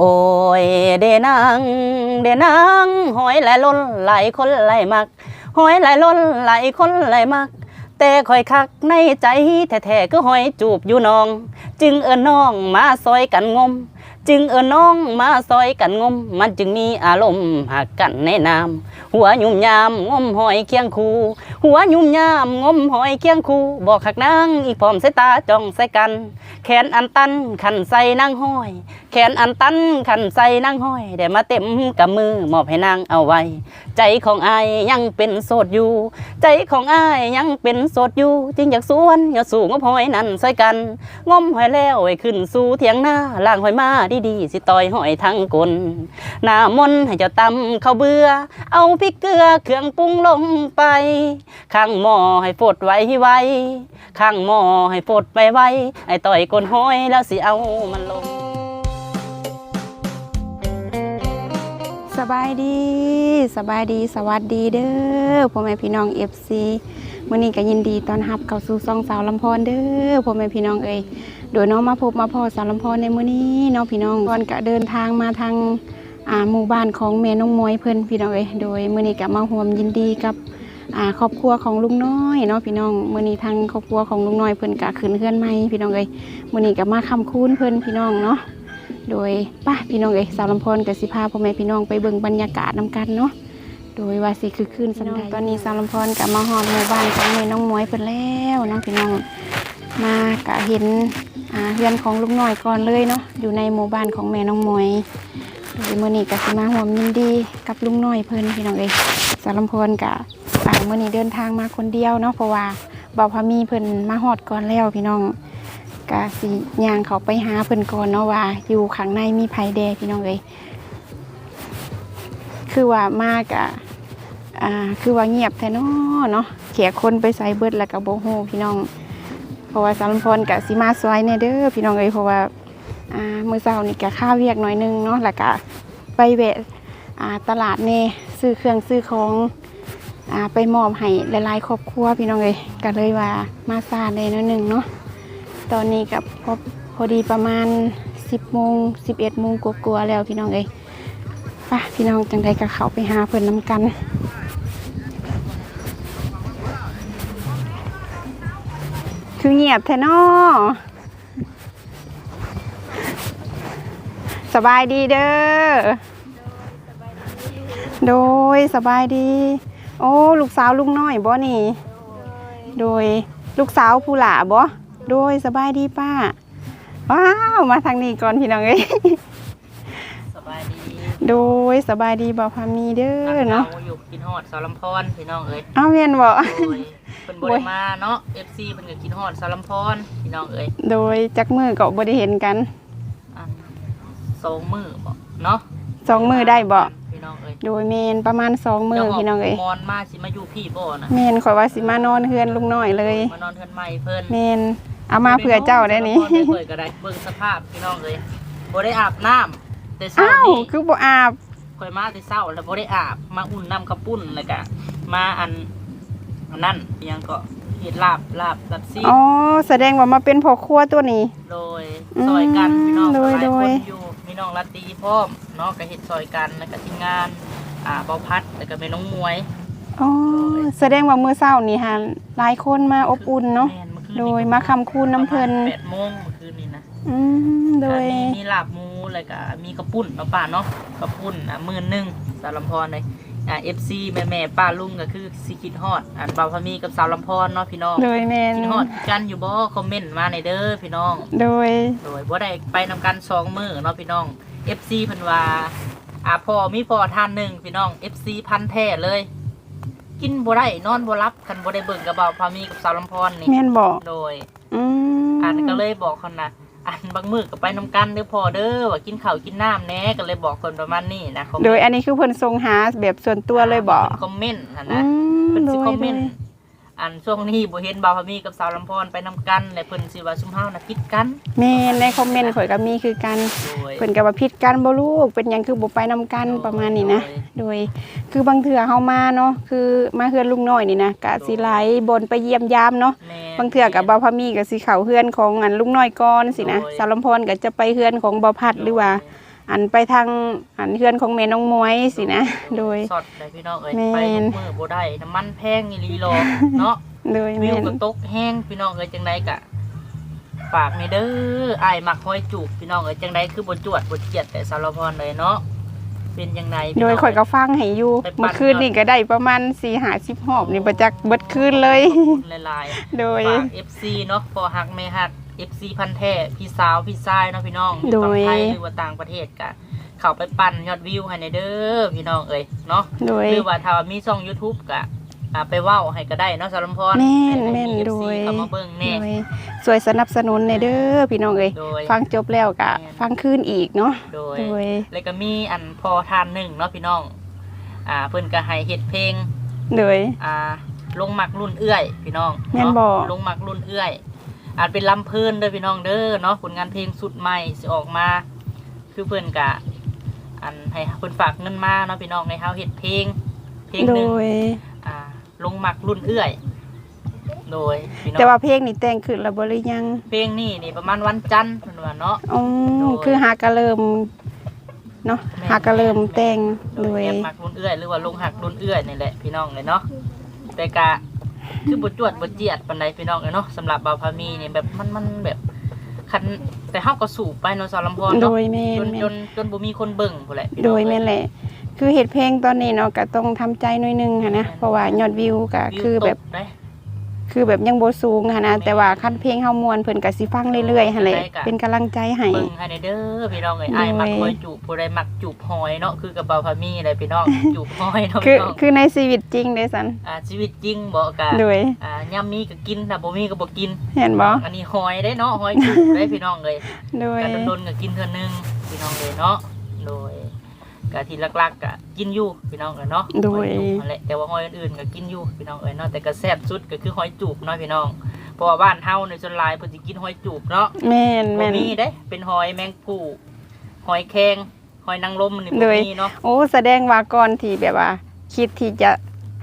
โอ้ยเดนางเดนางหอยหลายล้นหลายคนหลายมักหอยหลายล้นหลายคนหลายมัก แต่คอยคักในใจแท้ๆก็หอยจูบอยู่น้อง จึงเอิ้นน้องมาซอยกันงม จึงเอิ้นน้องมาซอยกันงม มันจึงมีอารมณ์หักกันในน้ำหัวยุ่มยามงมหอยเคียงคู หัวยุ่มยามงมหอยเคียงคู บอกหักนางอีกพร้อมสายตาจ้องใส่กัน แขนอันตันขันใส่นางห้อย ขนอันตันขันใส่นางห้อยได้มาเต็มกับมือมอบให้นางเอาไว้ ใจของอายยังเป็นโสดอยู่ ใจของอายยังเป็นโสดอยู่จึงอยากสวนอยากสู่งบหอยนั่นใส่กันงมหอยแล้วให้ขึ้นสู่เถียงหน้าล่างหอยมาดีๆสิต่อยหอยทั้งกลหน้ามนให้เจ้าตำเข้าเบื่อ เอาพริกเกลือเครื่องปรุงลงไป ข้างหม้อให้ฟดไว้ไว้ข้างหม้อให้ฟดไปไว้ไอ้ต่อยก้นห้อยแล้วสิเอามันลง สบายดีสบายดีสวัสดีเด้อพ่อแม่พี่น้อง FC มื้อนี้ก็ยินดีตอนรับเข้าสู่ซองสาวลำพรเด้อพ่อแม่พี่น้องเอ้ยโดยน้องมาพบมาพ่อสาวลำพรในมื้อนี้น้องพี่น้องก่อนก็เดินทางมาทางอ่าหมู่บ้านของแม่น้องมวยเพิ่อนพี่น้องเอ้ยโดยมื้อนี้ก็มาร่วมยินดีกับอ่าครอบครัวของลุงน้อยเนาะพี่น้องมื้อนี้ทางครอบครัวของลุงน้อยเพิ่อนก็ขึ้นเฮือนใหม่พี่น้องเอ้ยมื้อนี้ก็มาคำคูณเพิ่อนพี่น้องเนาะ โดยป้าพี่น้องเอยสาวลำพรกับสิพาพ่อแม่พี่น้องไปเบิ่งบรรยากาศนำกันเนาะโดยว่าสิคือคืนสันใดตอนนี้สาวลำพรกับมาฮอดหมู่บ้านของแม่น้องหมวยเพิ่นแล้วเน้องพี่น้องมากะเห็นอ่าเรือนของลุงน้อยก่อนเลยเนาะอยู่ในหมู่บ้านของแม่น้องหมวยโดยมื้อนี้ก็สิมาร่วมยินดีกับลุงน้อยเพิ่นพี่น้องเอยสาวลำพรกะอ่ามื้อนี้เดินทางมาคนเดียวเนาะเพราะว่าบ่าวพามีเพิ่นมาฮอดก่อนแล้วพี่น้อง กะสิย่างเขาไปหาเพิ่นก่อนเนาะว่า อยู่ข้างในมีไผแดพี่น้องเอ้ยคือว่ามากอะอ่าคือว่าเงียบแท้เนาะเนาะแขกคนไปใส่เบิดแล้วก็บ่ฮู้พี่น้อง เพราะว่าสารพรกะสิมาซอยแน่เด้อพี่น้องเอ้ยเพราะว่าอ่ามื้อเช้านี่กะค่าเวียกหน่อยนึงเนาะแล้วก็ไปแวะอ่าตลาดแน่ซื้อเครื่องซื้อของอ่าไปมอบให้หลายๆครอบครัวพี่น้องเอ้ยก็เลยว่ามาซาแน่หน่อยนึงเนาะ ตอนนี้กับพอพอดีประมาณ 10โมง11โมงกลัวๆแล้วพี่น้องเอ้ยไป่ะพี่น้องจังใดกับเขาไปหาเพิ่นน้ำกันคือเงียบแท้นอสบายดีเด้อ โดยสบายดี โอ้ ลูกสาวลุงน้อยบ่นี่ โดยลูกสาวผู้หล่าบ่ โดยสบายดีป้า ว้าว มาทางนี้ก่อนพี่น้องเอ้ยสบายดีโดยสบายดีบ่พามีเด้อเนาะรอยู่กินฮอดสารลำพรพี่น้องเอ้ยอ้าวเวียนบ่โดยเพิ่นบ่ได้มาเนาะ FC เพิ่นก็กินฮอดสารลำพรพี่น้องเอ้ยโดยจักมือก็บ่ได้เห็นกันอันสองมื้อบ่เนาะสองมือได้บ่พี่น้องเอ้ยโดยเมนประมาณสองมือพี่น้องเอ้ยมอนมาสิมาอยู่พี่บ่นะเมนขอยว่าสิมานอนเฮือนลุงน้อยเลยมานอนเทือนใหม่เพิ่นเมน เอามาเผื่อเจ้าได้นี่บ่ได้เปิดก็ได้เบิ่งสภาพพี่น้องเอ้ยบ่ได้อาบน้ำแต่เช้าอ้าวนี้คือบ่อาบข่อยมาแต่เช้าแล้วบ่ได้อาบมาอุ่นน้ำกระปุ้นแล้วก็มาอันอันนั่นอิหยังก็เฮ็ดลาบลาบลาบซีอ๋อแสดงว่ามาเป็นพ่อครัวตัวนี้ โดยซอยกันพี่น้องหลายคนอยู่มีน้องลาตรีพร้อมเนาะก็เฮ็ดซอยกันแล้วก็ทีมงานอ่าเบาพัดแล้วก็แม่น้องมวย อ๋อแสดงว่ามื้อเช้านี่ฮะหลายคนมาอบอุ่นเนาะ แม่น โดนี้ยก็มาคำคูณน้ำเพิ่นแปดโมงเมื่อคืนนี้นะอืมโดยมีมีลาบหมูแล้วก็มีกระปุ้นเนาะป้าเนาะกระปุ้นอะหมื่นหนึงสาวลำพรเลยอ่า FC แม่แม่ๆป้าลุงก็คือสิคิดฮอดอันเบาพามีกับสาวลำพรเนาะพี่น้องโดยแมนคิดฮอดกันอยู่บ่คอมเมนต์มาในอยเด้อพี่น้อง โดย โดยบ่ได้ไปนำกันสองมือเนาะพี่น้อง FC เพิ่นว่าอ่าพ่อมีพ่อท่านหนึ่งพี่น้อง FC พันแท้เลย กินบ่ได้นอนบ่รับกันบ่ได้เบิ่งกับเบาพามีกับสาวลำพรนี่แมนบอกโดยอืมอันก็เลยบอกคนนะอันบางมือก็ไปนำกันเด้อพ่อเด้อว่ากินข้าวกินน้ำแหน่ก็เลยบอกคนประมาณนี้นะคอมเมนต์โดยอันนี้คือเพิ่นทรงหาแบบส่วนตัวเลยบอกพิ่นคอมเมนต์นะอืนะมเพิ่นโดสิยคอมเมโดนยต์ อันช่วงนี้บ่เห็นบ่าวพามีกับสาวลำพรไปนำกันและเพิ่นสิว่าซุมเฮาน่ะคิดกันแมนในคอมเมนต์ข่อยก็มีคือกันโดยเพิ่นก็ว่าผิดกันบ่ลูกเป็นหยังคือบ่ไปนำกันประมาณนี้นะ โดยคือบางเทื่อเฮามาเนาะคือมาเฮือนลุงน้อยนี่นะกะสิไหลบนไปเยี่ยมยามเนาะแม่บางเทื่อกับบ่าวพามีก็สิเข้าเฮือนของอันลุงน้อยก่อนสินะโดยสารลำพรก็จะไปเฮือนของบ่าวพัดหรือว่า อันไปทางอันเฮือนของแม่น้องมวยสินะ โดยสอดได้พี่น้องเอ้ยแม่น ไปทุกมือบ่ได้น้ำมันแพงอีหลีโลเนาะ โดยวิแม่วนก็ตกแห้งพี่น้องเอ้ยจังไดกะฝากในเด้ออายมักห้อยจูบพี่น้องเอ้ยจังไดคือบ่จวดบ่เจียดแต่สารพรเลยเนาะเป็นจังไดพี่โดน้ยงข่อยก็ฟังให้อยู่ไปปั่นเมื่อคืนนี่ก็ได้ประมาณ4-50หอบนี่ประจักเบิดคืนเลย ขอบคุณหลายๆโดย ฝาก FC เนาะพอหักไม่หัก FC พันธุ์แท้พี่สาวพี่ชายเนาะพี่น้องอยู่โดฝั่งยไทยหรือว่าต่างประเทศกะเข้าไปปั่นยอดวิวให้ในเด้อพี่น้องเอ้ยเนาะโดย หรือว่าถ้าว่ามีช่อง YouTube กะอ่าไปเว้าให้ก็ได้เนาะสารมพรแม่นให้แม่นให้โดย FC เข้ามาเบิ่งแน่ โดยสวยสนับสนุนในเด้อพี่น้องเอ้ยโดย ฟังจบแล้วก็แม่นฟังคืนอีกเนาะโดย โดย แล้วก็มีอันพอทานหนึ่งเนาะพี่น้อง อ่าเพิ่นก็ให้เฮ็ดเพลง โดย อ่า ลงหมักรุ่นเอื้อย พี่น้องแม่นเนาะบ่ลงหมักรุ่นเอื้อย อาจเป็นลำเพลินเด้อพี่น้องเด้อเนาะผลงานเพลงสุดใหม่สิออกมา คือเพิ่นกะ อันให้เพิ่นฝากเงินมาเนาะพี่น้องในเฮาเฮ็ดเพลง เพลงโดหนึ่งยอ่า ลงหมักรุ่นเอื้อย โดยพี่น้องแต่ว่าเพลงนี่แต่งขึ้นแล้วบ่หรือยัง เพลงนี่นี่ประมาณวันจันทร์เพิ่นว่าเนาะอ๋อโดยคือหากะเริ่มเนาะแม่นหากะเริ่มแต่งโดโดยยแอบหมักรุ่นเอื้อยหรือว่าลงหักรุ่นเอื้อยนี่แหละพี่น้องเลยเนาะแต่กะ คือบทจวดบทเจียดปันใดพี่น้องเลยเนาะสำหรับบาวพามีนี่แบบมันมันแบบคันแต่เฮาก็สู่ไปเนาะสาวลำพรโดเนาะยแม่จนนแม่จนนจนบ่มีคนเบิ่งพุ่นแหละพี่โดน้องยแม่นแหละ คือเฮ็ดเพลงตอนนี้เนาะก็ต้องทำใจหน่อยหนึงหันนะเพราะว่ายอดวิวก็วิวคือแบบตกได้ คือแบบยังบ่สูงหันนะแต่ว่าคันเพลงเฮาม่วนเพิ่นก็สิฟังเรื่อยๆหั่นแหละได้กะเป็นกำลังใจให้ เบิ่งให้ได้เด้อพี่น้องเอ้ยโดยอ้ายมักคอยจูบผู้ใดมักจูบหอยเนาะคือกับบาวพามีเลยพี่น้องจูบหอยเนาะคือพี่น้องคือในชีวิตจริงเด้ซันอ่าชีวิตจริงบ่กะโดยอ่ายามมีก็กินถ้าบ่มีก็บ่กิน เห็นบ่อันนี้หอยได้เนาะหอยจูบได้พี่น้องเลยโดยการโดนๆก็กินเทื่อนึงพี่น้องเลยเนาะโดย กะที่หลักๆก็กินอยู่พี่น้องเลยเนาะโดยหอจูบนั่นแหละแต่ว่าหอยอื่นๆก็กินอยู่พี่น้องเอ้ยเนาะแต่ก็แซ่บสุดก็คือหอยจูบเนาะพี่น้องเพราะว่าบ้านเฮาในส่วนหลายเพิ่นสิกินหอยจูบเนาะแม่นบ่แม่นมีเด้เป็นหอยแมงผู้หอยแครงหอยนางรมนี่โดบ่ยมีเนาะโอ้แสดงว่าก่อนที่แบบว่า คิดที่จะ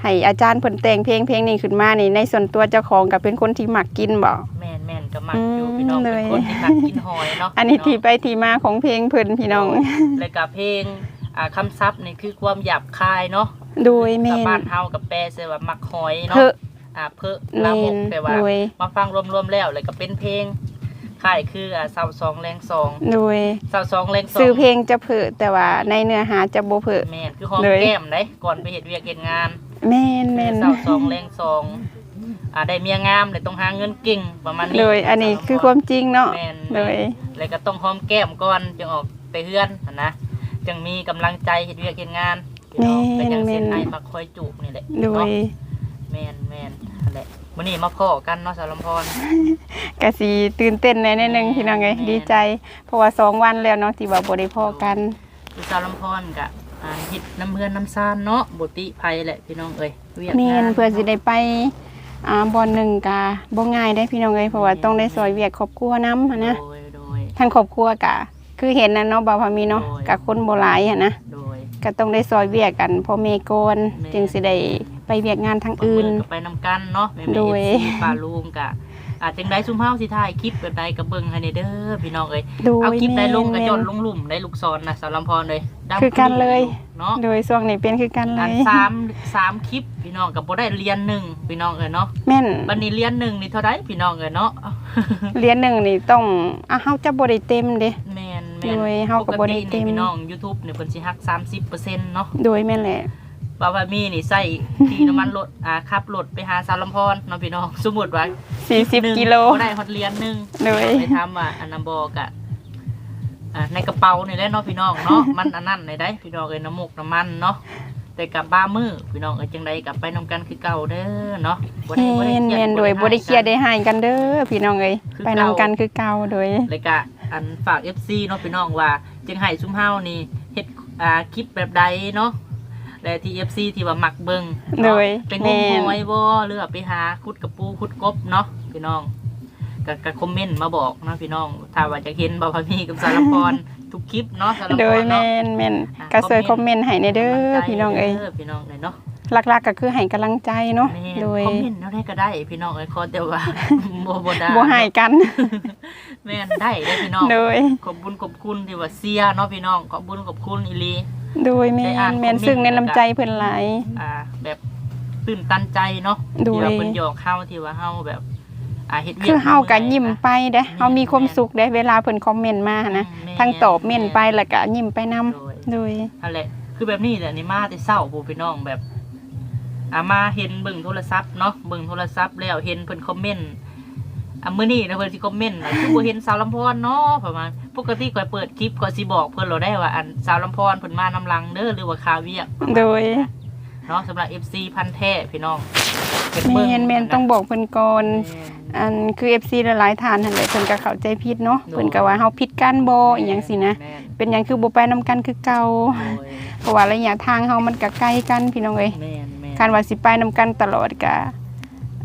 ให้อาจารย์เพิ่นแต่งเพลงเพลงนี้ขึ้นมานี่ในส่วนตัวเจ้าของก็เป็นคนที่มักกินบ่แม่นๆก็มักอยู่อืมพี่น้องเป็นเลยคนที่มักกินหอยเนาะอันนี้ที่พี่ไปที่มาของเพลงเพิ่นพี่น้องแล้วก็เพลง อ่าคำศัพท์นี่คือความหยาบคายเนาะโดยแม่ถ้านบ้านเฮากับแปลใส่ว่ามักหอยเนาะเพออ่าเพอแม่ลามกนแต่ว่าโดยมาฟังรวมๆแล้วเลยก็เป็นเพลงค่ายคืออ่าสาวสองแรงสองโดยสาวสองแรงสองซื้อเพลงจะเผอแต่ว่าในเนื้อหาจะบ่เผอ แม่นคือหอมเลย แก้มได้ก่อนไปเฮ็ดเวียกเฮ็ดงานแม่นแม่นสาวสองแรงสองอ่าได้เมียงามเลยต้องหาเงินเก่งประมาณนี้โดยอันนี้คือความจริงเนาะแม่นโดย แล้วก็ต้องหอมแก้มก่อนจึงออกไปเฮือนหั้นนะ จึงมีกำลังใจเฮ็ดเวียกเฮ็ดงานพี่น้องแม่นเป็นอย่างเส้นแม่น ไอ้มาคอยจูบนี่แหละโดยเนาะแม่นแม่นนั่นแหละมื้อนี้มาพ้อกันเนาะสาวลำพรก็สิตื่นเต้นในนิดนึงพี่น้องเอ้ยแม่น ดีใจ เพราะว่าสองวันแล้วเนาะที่ว่าบ่ได้พอกัน คือสาวลำพรกะอ่าเฮ็ดน้ำเฮือนน้ำซานเนาะบ่ติภัยแหละพี่น้องเอ้ยเวียกแม่งานนเพื่อสิได้ไปอ่าบอนหนึ่งกะบ่ง่ายได้พี่น้องเอ้ยเพราะว่าต้องได้ซอยเวียกครอบครัวนำหันนะโดยโดยทั้งครอบครัวกะ คือเห็นนะเนาะบ่าวพามีเนาะโอ้ยกะคนบ่หลายหันนะโดย ก็ต้องได้ซอยเวียกกันพ่อแม่ก่อนแม่ จึงสิได้ไปเวียกงานทางอื่น ก็ไปนำกันเนาะแม่โดแม่ยเอฟซีปลาลุงกะอาจจังได้ซุ่มเฮาสิถ่ายคลิปแบบใดก็เบิ่งให้ในเด้อพี่น้องเอ้ยโดยเอาคลิปได้ลงก็แม่นจดลงหลุมได้ลูกศรนะสาวลำพรเลยดำคือกันเลย เนาะ โดยช่วงนี้เป็นคือกันเลอันย สามสามคลิปพี่น้องกับบ่ได้เรียนหนึ่งพี่น้องเอ้ยเนาะแม่นบัดนี้เรียนหนึ่งนี่เท่าไดพี่น้องเอ้ยเนาะ เรียนหนึ่งนี่ต้องอะเฮาจะบ่ได้เต็มเด้ แม่นแม่น โดยเฮาก็บ่ได้เต็มปกตินี่พี่น้อง YouTube เนี่ยเพิ่นสิหัก 30%เนาะโดยแม่นแหละว่าว่ามีนี่ใส่ที่น้ำมันรถอ่าขับรถไปหาสาวลำพรเนาะพี่น้อง สมมุติว่า40กิโล บ่ได้ฮอดเรียนหนึงโดยไปทำอะอันนำบอกอะอ่าในกระเป๋านี่แหละเนาะพี่น้องเนาะ มันอันนั้นในได้พี่น้องเอ้ยน้ำมูกน้ำมันเนาะ แต่กับบ้ามือพี่น้องเอ้ยจังใดกลับไปนำกันคือเก่าเด้อเนาะบ่ได้บ่ได้แม่นเครียแม่นโดยบ่ได้เครียดได้หายกันเด้อพี่น้องเอ้ยคือไปเก่านำกันคือเก่าโดย เลยกะ อันฝาก FC เนาะพี่น้องว่าจึงให้ซุมเฮานี่เฮ็ดอ่าคลิปแบบใดเนาะและที่ FC ที่ว่ามักเบิ่งโดเนาะยเป็นงแม่มนหอยบ่หรือว่าไปหาขุดกระปูขุดกบเนาะพี่น้องก็ก็คอมเมนต์มาบอกเนาะพี่น้อง ถ้าว่าจะเห็นบ่พามีกับสารพรทุกคลิปเนาะสารพรโดยเนาะแม่นแม่นอะก็ช่วยคคออมมเมเมนนต์ต์ให้ในเด้อพี่น้องเอ้ย ด้พี่น้องเลยเนาะ หลักๆก็คือให้กำลังใจเนาะแม่นโดยคอมเมนต์เท่าใดก็ได้พี่น้องเอ้ยขอแต่ว่า บ่บ่ได้บ่ให้กัน แม่นได้เด้อพี่น้องโดย ขอบบุญขอบคุณที่ว่าเสียเนาะพี่น้องขอบบุญขอบคุณอีหลี โดยแม่ได้อ่านนแม่นคอมเมนต์ซึ่งในน้ำใจเพิ่นหลาย อ่าแบบตื่นตันใจเนาะโดยที่ว่าเพิ่นหยอกเฮาที่ว่าเฮาแบบอ่าเฮ็ดวียคือเฮาก็ยิ้มมื้อไปใดเด้เฮามีความสุขเด้เวลาเพิ่นคอมเมนต์มานะ แม่นทั้งตอบเม่นไปแล้วก็ยิ้มไปนํโดย โดย นั่นแหละ คือแบบนี้แหละนี่มาแต่เศร้าผู้พี่น้องแบบ อามาเห็นเบิ่งโทรศัพท์เนาะเบิ่งโทรศัพท์แล้วเห็นเพิ่นคอมเมนต์อะมื้อนี้นะเพิ่นสิคอมเมนต์ว่าคือบ่เห็นสาวลำพรเนาะประมาณปกติข่อยเปิดคลิปข่อยสิบอกเพิ่นเราได้ว่าอันสาวลำพรเพิ่นมานำลังเด้อหรือว่าคาเวียกประมาณโดยนั้นนะเนาะสำหรับ FC พันธุ์แท้พี่น้องเพิ่นแม่เบิ่งนแม่นต้องบอกเพิ่นก่อนแม่นอันคือ FC หลายๆท่านนั่นแหละเพิ่นก็เข้าใจผิดเนาะโดยเพิ่นก็ว่าเฮาผิดกันบ่อีหยังสินะแม่นเป็นหยังคือบ่ไปนํกันคือเก่าโดยเพราะว่าระยะทางเฮามันก็ไกลกันพี่น้องเอ้ยแม่นแม่น คันว่าสิไปนํกันตลอดก็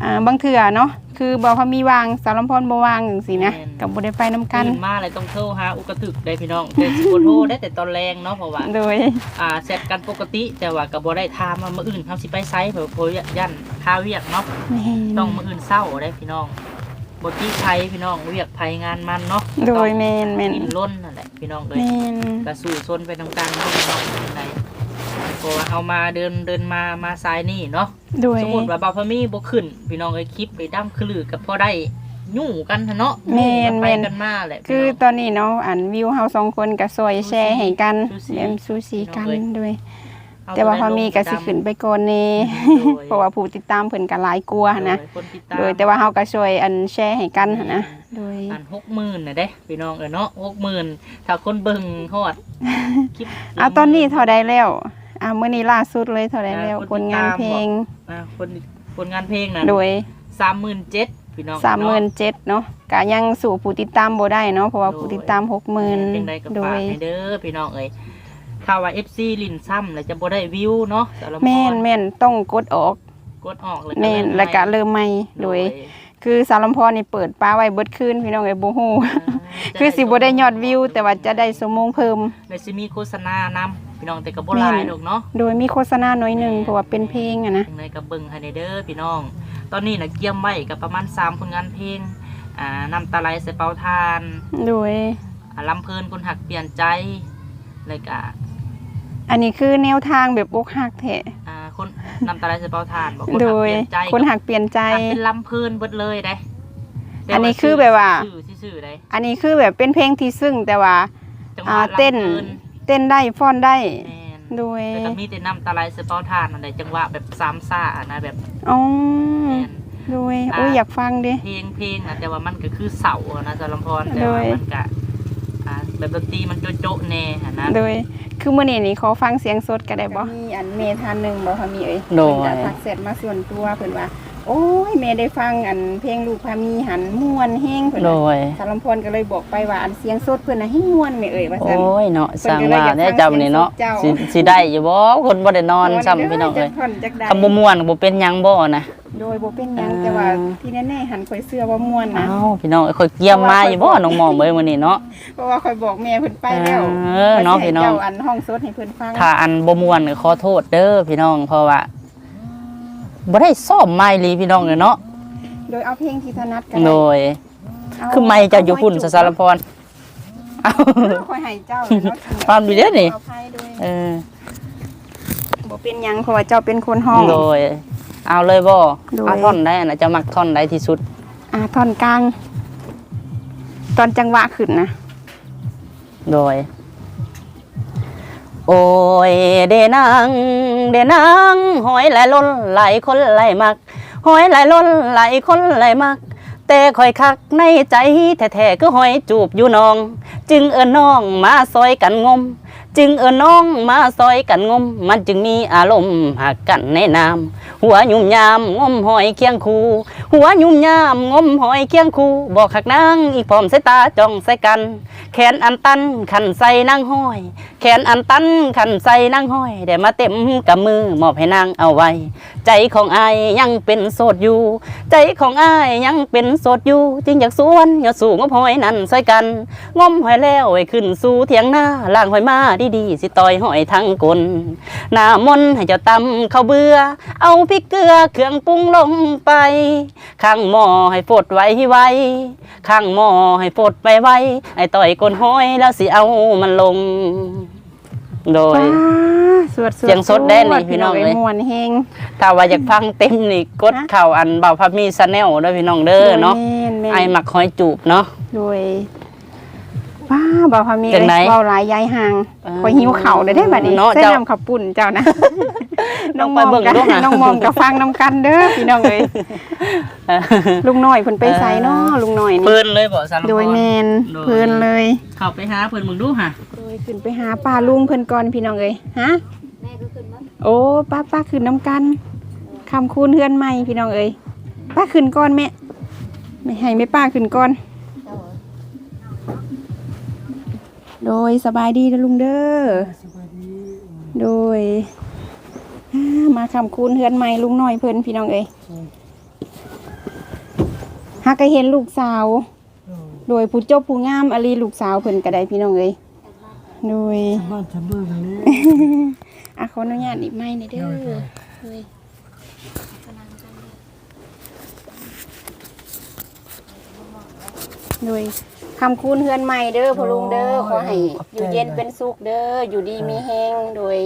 อ่าบางเทื่อเนาะคือบ่พอมีวางสารลำพรบ่วางจังซี่นะก็บ่ได้ไปนํกันตื่นมาเลยต้องโทรหาอุกตึกได้พี่น้องแต่สิบ่โทรได้แต่ตอนแรงเนาะเพราะว่าโดยอ่าเสร็จกันปกติแต่ว่าก็บ่ได้ถามว่ามื้ออื่นเฮาสิไปไสเผื่อโพยันค่าเวียกเนาะแม่นต้องมื้ออื่นเช้าได้พี่น้องบ่จี้ไผพี่น้องเวียกไผงานมันเนาะโดยแม่นแม่นกินล้นนั่นแหละพี่น้องเอ้ยแม่นก็สู้ซนไปนํกันเนาะพี่น้องจังได เพราะว่าเฮามาเดินเดินมามาซ้ายนี่เนาะโดยสมมุติว่าบ่าวพะมีบ่ขึ้นพี่น้องเอ้ยคลิปไปดํคือลือกับพอได้ยู่กันหั้นเนาะแม่นยู่กัแม่นไปกันมาแหละคือพี่น้งตอนนี้เนาะอันวิวเฮาสองคนก็ซอยแชร์ให้กันซูชิแม่นซูชิกันพี่น้องเอ้ยด้วยเอแต่ว่าพอมีก็ได้ลงสิขึ้นไปก่อนแนี่โดยเพราะว่าผู้ติดตามเพิ่นก็หลายกลัวาหั้นนะโดยคนติดตามโดยแต่ว่าเฮาก็ช่วยอันแชร์ให้กันหั้นนะโดยอันหกหมื่นน่ะเด้พี่น้องเออเนาะหกหมื่นถ้าคนเบิ่งฮอดคลิปเอาตอนนี้เท่าใดแล้ว อ่ามื้อนี้ล่าสุดเลยเท่าใดแล้วอ่าผลงานเพลงอ่าคนผลงานเพลงน่ะโดยสามหมื่นเจ็ดพี่น้อง37,000เนาะก็ยังสู่ผู้ติดตามบ่ได้เนาะเพราะว่าผู้ติดตามเนาะจังใดก็60,000โดฝากยให้เด้อพี่น้องเอ้ยถ้าว่า FC ลินซ้ำแล้วจะบ่ได้วิวเนาะสารพัดแม่นแม่นต้องกดออกกดออกเลยแม่นแล้วก็เริ่มใหม่โดย คือสารลำพรนี่เปิดป้าไว้เบิดคืนพี่น้องไอ้บ่ฮู้คือสิบ่ได้ยอดวิว แต่ว่าจะได้สมงเพิ่มในสิมีโฆษณานำ พี่น้องแต่ก็บ่หลายดอกเนาะโดยมีโฆษณาหน่อยหนึงเพราะว่าเป็นเพลงอะนะจังไดก็เบิ่งให้ได้เด้อพี่น้อง ตอนนี้น่ะเกี่ยมไว้กับประมาณ3ผลงานเพลงอ่านำตาไหลใส่เปาทานโดยอ่าลำเพลินคนหักเปลี่ยนใจแล้วก็อันนี้คือแนวทางแบบอกหักแท้อ่าคนนำตาไหลใส่เปาทานบอกคนโดหักยเปลี่ยนใจคนหักเปลี่ยนใจอะเป็นลำเพลินเบิดเลยได้แต่อันนี้คือแบบว่าชื่อซื่อๆได้อันนี้คือแบบเป็นเพลงที่ซึ้งแต่ว่าจังหอ่าวะเต้นลำพลิน เต้นได้ฟ้อนได้ แม่นโดย แล้วก็มีแต่นำตาไหลใส่เปาทานอะไรจังหวะแบบสามซ่าอะนะแบบอ๋อแม่น โดยโอ้ยอยากฟังดิ เพลงเพลงนะแต่ว่ามันก็คือเสาอะนะสารพรแต่โดว่ายมันก็อ่าแบบดนตรีมันโจ๊ะๆแน่อะนะ โดย คือมื้อนี้นี่ขอฟังเสียงสดก็ได้บ่มีอันเมทานนึงบ่ค่ะมีเอ้ยโดย เพิ่นก็ทักเสร็จมาส่วนตัวเพิ่นว่า โอ้ยแม่ได้ฟังอันเพลงลูกพามีหันม่วนแฮงเพิ่นโดว่ายสารลำพรก็เลยบอกไปว่าอันเสียงสดเพิ่นน่ะให้ม่วนแม่เอ้ยว่าโอ้ซั่นยเนาะเพิ่สั่นงก็เลยว่าอยากได้ฟังจำนี่เนาะเสียงเจ้าสิสิได้อยู่บ่คนบ่ได้นอนซ้ำพี่น้องเอ้ยจักท่อนจักใดคำบ่ม่วนก็บ่เป็นหยังบ่นะโดยบ่เป็นหยังอ่าแต่ว่าที่แน่ๆหันข่อยเสื้อว่าม่วนนะเอ้าพี่น้องเอ้ยข่อยเกี่ยมมาอยู่บ่น้องหมอมเอ้ยมื้อนี้เนาะเพราะว่าข่อยบอกแม่เพิ่นไปแล้วเออเนาะพี่น้องข้ยสิให้เจ้าอันห้องสดให้เพิ่นฟังถ้าอันบ่ม่วนก็ขอโทษเด้อพี่น้องเพราะว่า บ่ได้ซ้อมไม้ลีพี่น้องเอ้ยเนาะโดยเอาเพลงที่ถนัดกันโดยคือไม่เจ้าอยู่พุ่นสสารพรเอ้าค่อยให้เจ้าเลยเนาะความดีเด้อนี่เอาภัยด้วยเออบ่เป็นหยังเพราะว่าเจ้าเป็นคนห้องโดยเอาเลยบ่โดยเอาท่อนได้อันน่ะจะมักท่อนได้ที่สุด อ่าท่อนกลาง ตอนจังหวะขึ้นนะ โดย โอ้ยเดนังเดนังหอยไหลล้นไหลคนไหลมักหอยไหลล้นไหลคนไหลมัก แต่คอยคักในใจแท้ๆก็หอยจูบอยู่น้อง จึงเอิ้นน้องมาซอยกันงม จึงเอิ้นน้องมาซอยกันงม มันจึงมีอารมณ์หักกันในน้ำ หัวยุ่มยามงมหอยเคียงคูหัวยุ่มยามงมหอยเคียงคูบอกขักนางอีกพร้อมสายตาจ้องใส่กัน แขนอันตันขันใส่นางห้อย แขนอันตันขันใส่นางห้อยได้มาเต็มกับมือมอบให้นางเอาไว้ ใจของอายยังเป็นโสดอยู่ ใจของอายยังเป็นโสดอยู่จึงอยากสวนอยากสู่งบหอยนั่นใส่กัน งมหอยแล้วไว้ขึ้นสู่เถียงหน้าล่างหอยมาดีๆสิต่อยหอยทั้งกลหน้ามนให้เจ้าตำเข้าเบื่อเอาพริกเกลือเครื่องปรุงลงไป ข้างหม้อให้ฟดไว้ไว้ ข้างหม้อให้ฟดไว้ไว้ ไอ้ต่อยกลนห้อยแล้วสิเอามันลง โดยว้าสวดเสียงสดแน่นี่พี่น้องเอ้เลยยม่วนแฮงถ้าว่าอยากฟังเต็มนี่กดเข่าอันเบาพามีซาแนลด้วยพี่น้องเด้อเนาะแม่นแม่นไอหมักหอยจูบเนาะ โดย ว้าบ่าวพามีจังไหนเว้าหลายยายห่างเออคอยหิวเข่าวเลยได้บัดนี้เนาะใส่เจ้า น้ำข้าวปุ้นเจ้านะ น้องไปเบิ่งกัดูหาน้องมอมกับฟังน้ำกันเด้อพี่น้องเอ้ยลุงน้อยเพิ่นไปไสเนาะลุงน้อยนี่เพิ่นเลยบอกสารโดยแมนโดย เพิ่นเลยเข้าไปหาเพิ่นมึงดูค่ะ โดยขึ้นไปหาป้าลุงเพิ่นก่อนพี่น้องเอ้ยฮะโอ้ป้าป้าขึ้นน้ำกันคำคูณเฮือนใหม่พี่น้องเอ้ยป้าขึ้นก่อนแม่ไม่ให้แม่ป้าขึ้นก่อน โดยสบายดีนะลุงเด้อโดยอ่ามาคำคูณเฮือนใหม่ลุงน้อยเพิ่นพี่น้องเอ้ยหากก็เห็นลูกสาว โดยผู้เจบผู้งามอลีลูกสาวเพิ่นก็ได้พี่น้องเอ้ยโดยบ้านจะเบิ่งเลยอะขออนุญาตอีกไม้หน่อยเด้อโดยโดย คำคูณเฮือนใหม่เด้อพ่อลุงเด้อขอให้อยู่เย็นเป็นสุขเด้ออยู่ดีมีแฮงโดย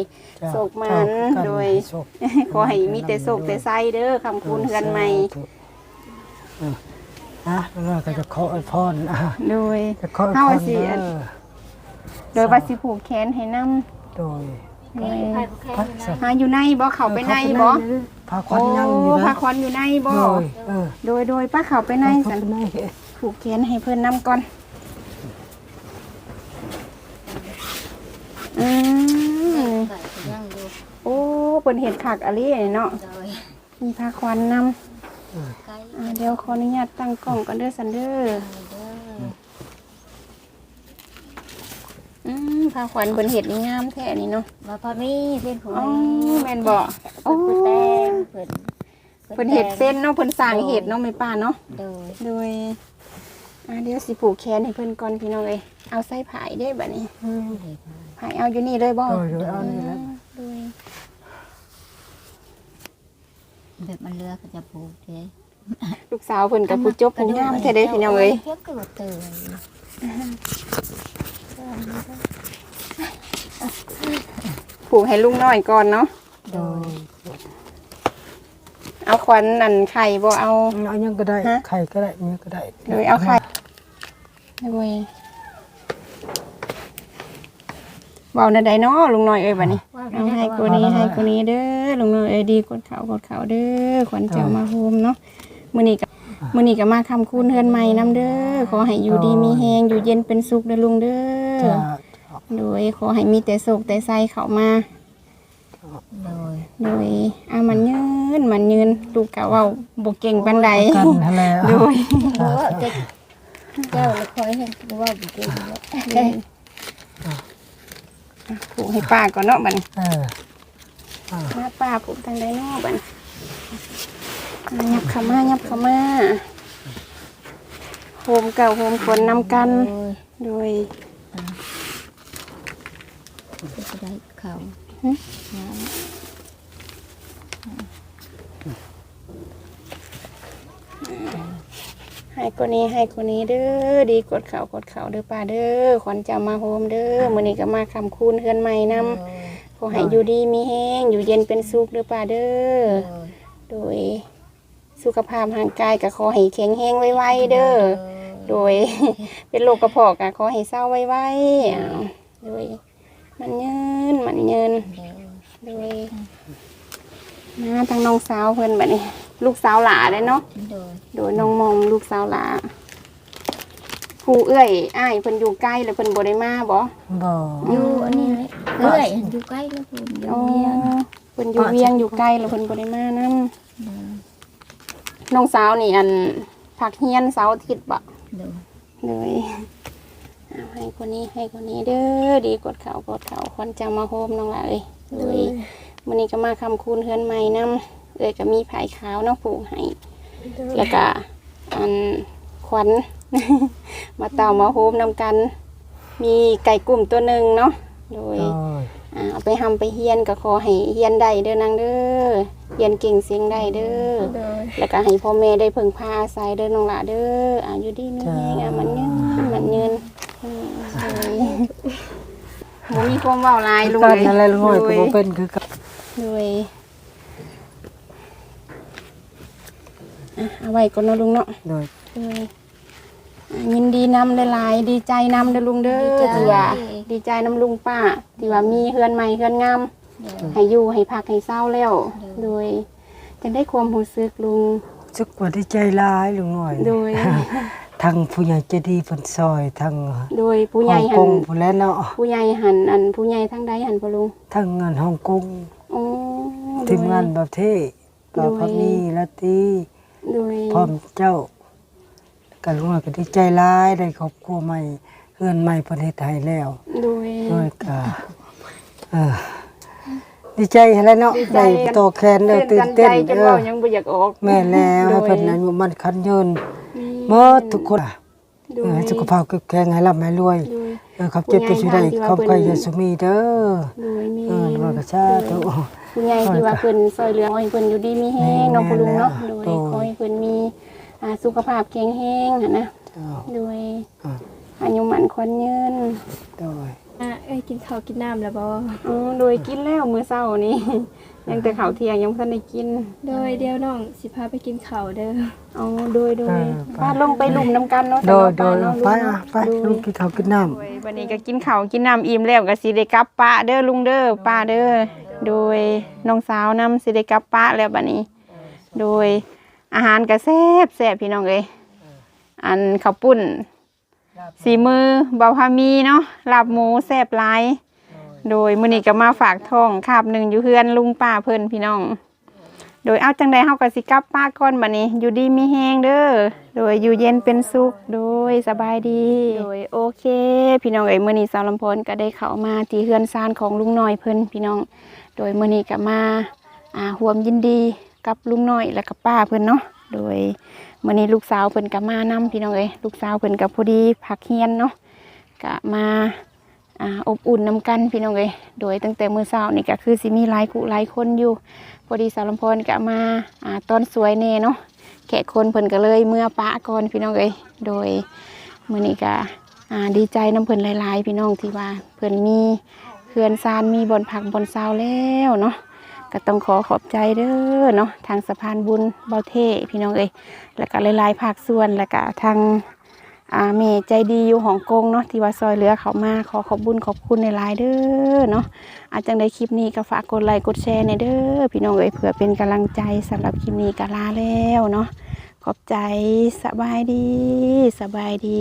โศกมันโดยขอให้มีแต่โศกแต่ไส้เด้อคำคูณเฮือนใหม่นะแล้วก็จะขออวยพรอะโดยจะขออวยเฮาพรสิเด้อโดยว่าสิผูกแขนให้นำโดยโดยพระสัตว์หาอยู่ในบ่เข้าไปในบ่พระควันยังอยู่โพนะระควันอยู่ในบ่โดยเออโดยโดยป้าเข้าไปในพสัระนควันในผูกแขนให้เพิ่นนำก่อน อืมโอ้เพิ่นเห็ดผักอะไรเนาะมีผ้าควันนำอ่าเดี๋ยวขออนุญาตตั้งกล้องกันเด้อสันเด้ออืมผ้าควันเพิ่นเห็ดนี่งามแท้นี่เนาะมาพอมีเส้นผมอ๋อแม่นบ่โอ้เพิ่นแป้งเพิ่นเพิ่นเห็ดเส้นเนาะเพิ่นสร้างเห็ดเนาะแม่ป้าเนาะ โดยโดยอ่าเดี๋ยวสิผูกแขนให้เพิ่นก่อนพี่น้องเอ้ยเอาใส่ผายได้บัดนี้ผายเอาอยู่นี่เลยบ่โดยโดยเอานี่แหละโดย แบบมันเลือกก็จะผูกเด้ลูกสาวเพิ่นกับผู้จบผู้งามแท้เด้พี่น้องเอ้ยเพียงกระโดดเตยผูกให้ลุงน้อยก่อนเนาะโดยเอาขวัญนั่นไข่บ่เอาเอายังก็ได้ฮะไข่ก็ได้เนี่ยก็ได้โดยเอาไข่โดย เบาหนาใดเนาะลุงน้อยเอ้ยบัดนี้เอาให้กูนี้ให้กูนี้เด้อลุงน้อยเอ้ยดีกดเขากดเขาเด้อขวัญเจ้ามาโฮมเนาะมื้อนี้ก็มื้อนี้ก็มาคำคูณเฮือนใหม่นํเด้อขอให้อยู่ดีมีแฮงอยู่เย็นเป็นสุขเด้อลุงเด้อจ้าโดยขอให้มีแต่โศกแต่ไส้เข้ามาโดยโดยอ่ามันยืนมันยืนลูกกะเว้าบ่เก่งปานใดกันนั่นแหละโดยเพราะว่าจะเจ้าละคอยให้รู้ว่าบุกเก่งแล้ว ผูกให้ป้าก่อนเนาะบัดนี้เออมาป้าผูกทางใดเนาะบัดนี้อ่ายับเข้ามายับเข้ามาโฮมเก่าโฮมคนนำกันโดยโดยจะได้เขาหึน้ ให้คนนี้ให้คนนี้เด้อดีกดเขากดเขาเด้อป้าเด้อขวัญจะมาโฮมเด้อมื้อนี้ก็มาคำคูณเฮือนใหม่นำำขอให้อยู่ดีมีแห้งอยู่เย็นเป็นสุขเด้อป้าเด้อโดยโดยสุขภาพร่างกายก็ขอให้แข็งแรงไวๆเด้อโดย เป็นโรคกระเพาะก็ขอให้เศร้าไวๆอ้าวโดย มันเยินมันเยินโดยโดยมาทางน้องสาวเพิ่นบัดนี้ ลูกสาวหลาได้เนาะโดยโดยน้องมอมลูกสาวหลาผู้เอื้อยอ้ายเพิ่นอยู่ใกล้แล้วเพิ่นบ่ได้มาบ่บ่อยู่อันนี้เลยเอ้ยอยู่ใกล้แล้วคุณอยู่อ๋อเวียงเพิ่นอยู่เวียงอยู่ใกล้แล้วเพิ่นบ่ได้มานํโดยน้องสาวนี่อันผักเฮียนเสาร์อาทิตย์บ่โดยเลยเอาให้คนนี้ให้คนนี้เด้อดีกดเขากดเขาควันจังมาโฮมน้องละเอ้ยโดยมื้อนี้ก็มาคำคูณเฮือนใหม่นํ เอ้ยก็มีผายขาวเนาะผูกให้แล้วก็อันขวัญมาเต่ามาโฮมนำกัน มีไก่กลุ่มตัวหนึ่งเนาะโดยโอ้ยอ่าเอาไปทำไปเฮียนก็ขอให้เฮียนได้เด้อนางเด้อเฮียนเก่งเสียงได้เด้อโดยแล้วก็ให้พ่อแม่ได้เพิ่งพาอาศัยเด้อน้องละเด้ออายุดีมีแรงอะมันเงินมันเงินอืมเลยบ่มีความเว้าหลายลุงกันเลยอะไรลุงน้อยก็โดบ่เป็นคือกันโดยอะ เอาไว้ก่อนเนาะลุงเนาะโดย โดยอะยินดีนำหลายๆดีใจนำเด้อลุงเด้อที่ว่าดีใจนำลุงป้าที่ว่ามีเฮือนใหม่เฮือนงามให้อยู่ให้พักให้เศร้าแล้วโดยจังได้ความรู้สึกลุงสึกว่าดีใจหลายลุงน้อยโดยทั้งผู้ใหญ่ใจดีเพิ่นซอยทั้งโดยผู้ใหญ่ฮ่องหักนงผู้แล้วเนาะผู้ใหญ่หันอันผู้ใหญ่ทั้งใดหันพะลุงทั้งเงินฮ่องกงอ๋อทีมงานประเทศปาพักนี้ละตี โดยพร้อมเจ้าก็ลุงน้อยก็ดีใจหลายได้ครอบครัวใหม่เฮือนใหม่ประเทศไทยแล้วโดย ด้วยก็เออดีใจแล้วเนาะดีใจ ได้โตแคนแล้วตื่นเต้นจนเอเว่าอยังบ่อยากออก แม่แล้วโดให้ย เพิ่นอายุมันคันยืนหมดทุกคนอะโดเออยให้สุขภาพแข็งให้ร่ำให้รวยโดย เออครับเจ็บไปสิได้ผู้ใหญ่ครอบครัวที่ว่าเพิ่นอย่าสุมีเด้อโดยแม่เออรวยกระชาตุผู้ใหญ่ที่ว่าเพิ่นซอยเหลือให้เพิ่นอยู่ดีมีแห้งเนาะแม่คุณลุงเนาะแล้วโดยโดยขอให้ เพิ่นมีอ่าสุขภาพแข็งแรงหั่นนะเจ้าโดยอ่าอายุหมันควันยืนโดยอะเอ้ยกินข้าวกินน้ำแล้วบ่อ๋อโดยกินแล้วมื้อเช้านี้ ยังแต่ข้าวเที่ยงยังบ่ทันได้กินโดยเดี๋ยวน้องสิพาไปกินข้าวเด้ออ๋อโดยโดยเออไปป้าลงไปหลุมน้ำกันเนาะโดยสำหโดรับยป้าไปเนาะอะไปโดยลูกกินข้าวกินน้ำ โดยวันนี้ก็กินข้าวกินน้ำอิ่มแล้วก็สิได้กลับป้าเด้อลุงเด้อป้าเด้อโดยน้องสาวนํสิได้กลับป้าแล้วบัดนี้ โดย อาหารก็แซ่บแซ่บพี่น้องเอ้ยอันข้าวปุ้น สีมือเบาพามีเนาะลาบหมูแซ่บหลาย โดยมื้อนี้ก็มาฝากท้องคาบหนึ่งอยู่เฮือนลุงป้าเพิ่นพี่น้อง โดยเอาจังใดเฮาก็สิกลับป้าก่อนบัดนี้ อยู่ดีมีแฮงเด้อโดยอยู่เย็นเป็นสุขโดยสบายดี โดยโอเค พี่น้องเอ้ยมื้อนี้สาวลำพรก็ได้เข้ามาที่เฮือนซานของลุงน้อยเพิ่นพี่น้อง โดยมื้อนี้ก็มาอ่าร่วมยินดี กับลุงน้อยและกับป้าเพิ่อนเนาะโดยมื้อนี้ลูกสาวเพิ่นก็มานํพี่น้องเอ้ยลูกสาวเพิ่นก็พอดีพักเฮียนเนาะก็มาอ่าอบอุ่นนำกันพี่น้องเอ้ยโดยตั้งแต่มื้อเช้านี่ก็คือสิมีหลายกุหลายคนอยู่ พอดีสาวลำพรก็มาอ่าตอนสวยเน่เนาะแขกคนเพิ่นก็เลยเมื่อปะก่อนพี่น้องเอ้ยโดยมื้อนี้ก็อ่าดีใจน้ำเพิ่นหลาย ๆ พี่น้องที่ว่าเพิ่นมีเขื่อนซานมีบอนผักบอนซาแล้วเนาะ ก็ต้องขอขอบใจเด้อเนาะทางสะพานบุญเบาเทพี่น้องเอ้ยแล้วก็หลายๆภาคส่วนแล้วก็ทางอาเมใจดีอยู่ฮ่องกงเนาะที่ว่าซอยเหลือเขามาขอขอบบุญขอบคุณในหลายเด้อเนาะอาจจังได้คลิปนี้ก็ฝากกดไลค์กดแชร์ในเด้อพี่น้องเอ้ยเผื่อเป็นกำลังใจสำหรับคลิปนี้ก็ลาแล้วเนาะขอบใจสบายดีสบายดี